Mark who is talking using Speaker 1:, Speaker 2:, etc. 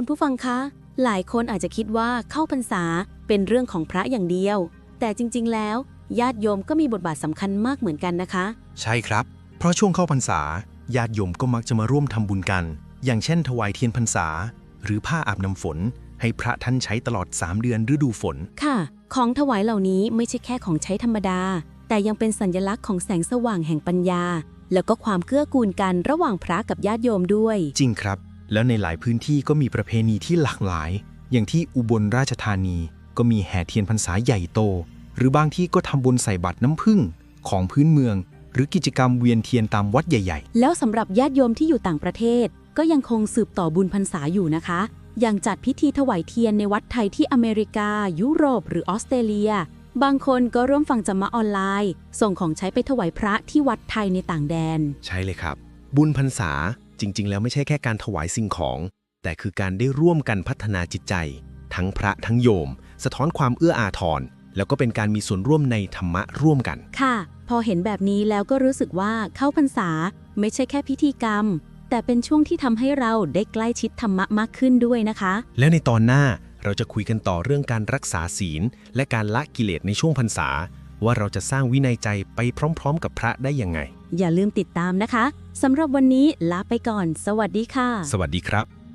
Speaker 1: คุณผู้ฟังคะ หลายคนอาจจะคิดว่าเข้าพรรษาเป็นเรื่องของพระอย่างเดียว แต่จริง ๆ แล้ว ญาติโยมก็มีบทบาทสำคัญมากเหมือนกันนะคะ
Speaker 2: ใช่ครับ เพราะช่วงเข้าพรรษา ญาติโยมก็มักจะมาร่วมทำบุญกัน อย่างเช่น ถวายเทียนพรรษา หรือผ้าอาบน้ำฝน ให้พระท่านใช้ตลอด 3 เดือนฤดูฝน
Speaker 1: ค่ะ ของถวายเหล่านี้ไม่ใช่แค่ของใช้ธรรมดา แต่ยังเป็นสัญลักษณ์ของแสงสว่างแห่งปัญญา แล้วก็ความเกื้อกูลกันระหว่างพระกับญาติโยมด้วย
Speaker 2: จริงครับ แล้วในหลายพื้นที่ก็มีประเพณีที่หลากหลาย อย่างที่อุบลราชธานีก็มีแห่เทียนพรรษาใหญ่โต หรือบางที่ก็ทำบุญใส่บัตรน้ำผึ้งของพื้นเมือง หรือกิจกรรมเวียนเทียนตามวัดใหญ่
Speaker 1: แล้วสำหรับญาติโยมที่อยู่ต่างประเทศ ก็ยังคงสืบต่อบุญพรรษาอยู่นะคะอย่างจัดพิธีถวายเทียนในวัดไทยที่อเมริกา ยุโรป หรือออสเตรเลีย บางคนก็ร่วมฟังจำมะออนไลน์ ส่งของใช้ไปถวายพระที่วัดไทยในต่างแดน
Speaker 3: ใช่เลยครับ บุญพรรษา จริง ๆ แล้วไม่ใช่แค่การถวายสิ่งของ แต่คือการได้ร่วมกันพัฒนาจิตใจ ทั้งพระทั้งโยม สะท้อนความเอื้ออาทร แล้วก็เป็นการมีส่วนร่วมในธรรมะร่วมกัน
Speaker 1: ค่ะ พอเห็นแบบนี้แล้วก็รู้สึกว่าเข้าพรรษาไม่ใช่แค่พิธีกรรม แต่เป็นช่วงที่ทำให้เราได้ใกล้ชิดธรรมะมากขึ้นด้วยนะคะ
Speaker 3: แล้วในตอนหน้าเราจะคุยกันต่อเรื่องการรักษาศีล และการละกิเลสในช่วงพรรษา ว่าเราจะสร้างวินัยใจไปพร้อม ๆ กับพระได้ยังไง
Speaker 1: อย่าลืมติดตามนะคะ สำหรับวันนี้ลาไปก่อน สวัสดีค่ะ
Speaker 3: สวัสดีครับ